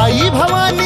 आई भवानी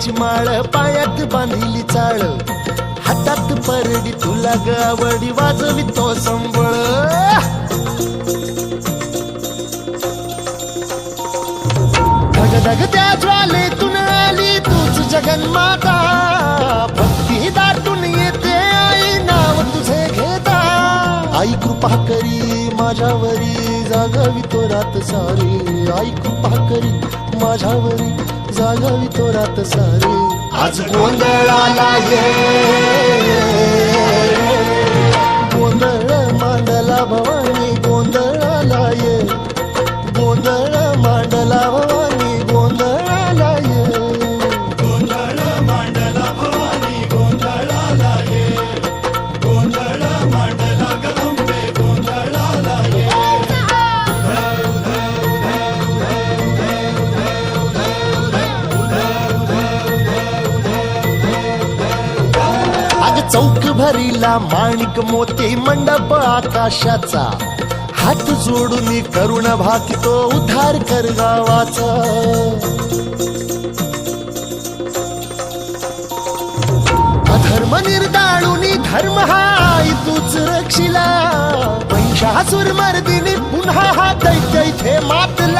कवड्याची माळ पायात बांधली चाळ. हातात परडी तुला गावडी वाजवी तो संबळ धग धग त्या ज्वालेतून आली तूच जगन्माता. भक्ती दाटून येते आई नाव तुझे घेता. आई कृपा करी माझ्यावरी जागावी तो रात सारी आई कृपा करी माझ्यावरी जागावी तो रात सारी. आज गोंधळाला ये. गोंधळ मांडला भवानी गोंधळाला ये. गोंधळ चौक भरीला माणिक मोती मंडप आकाशाचा. हात जोडून करुण भाकितो उद्धार कर गावाचा. अधर्म निर्दाळून धर्म हा तूच रक्षिला. महिषासुर मर्दिनी पुन्हा हा दैत्य इथे मातला.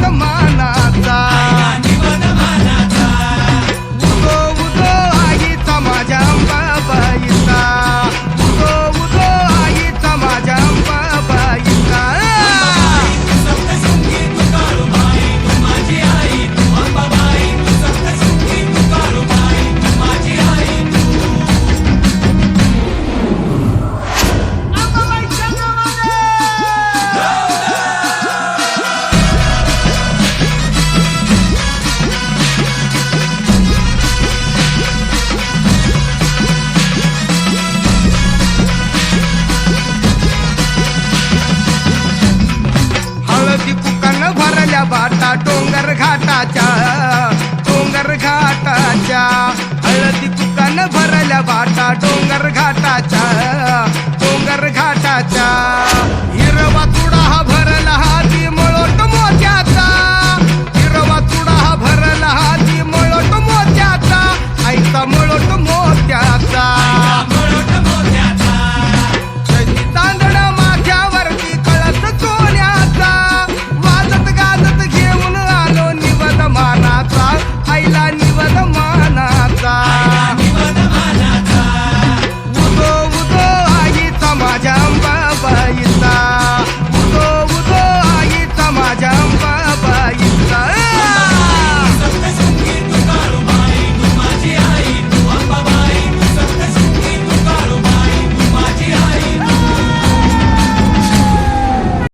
चांद घाटाच्या डोंगर घाटाच्या हळदी दुकान भरल्या वाटा डोंगर घाटाच्या.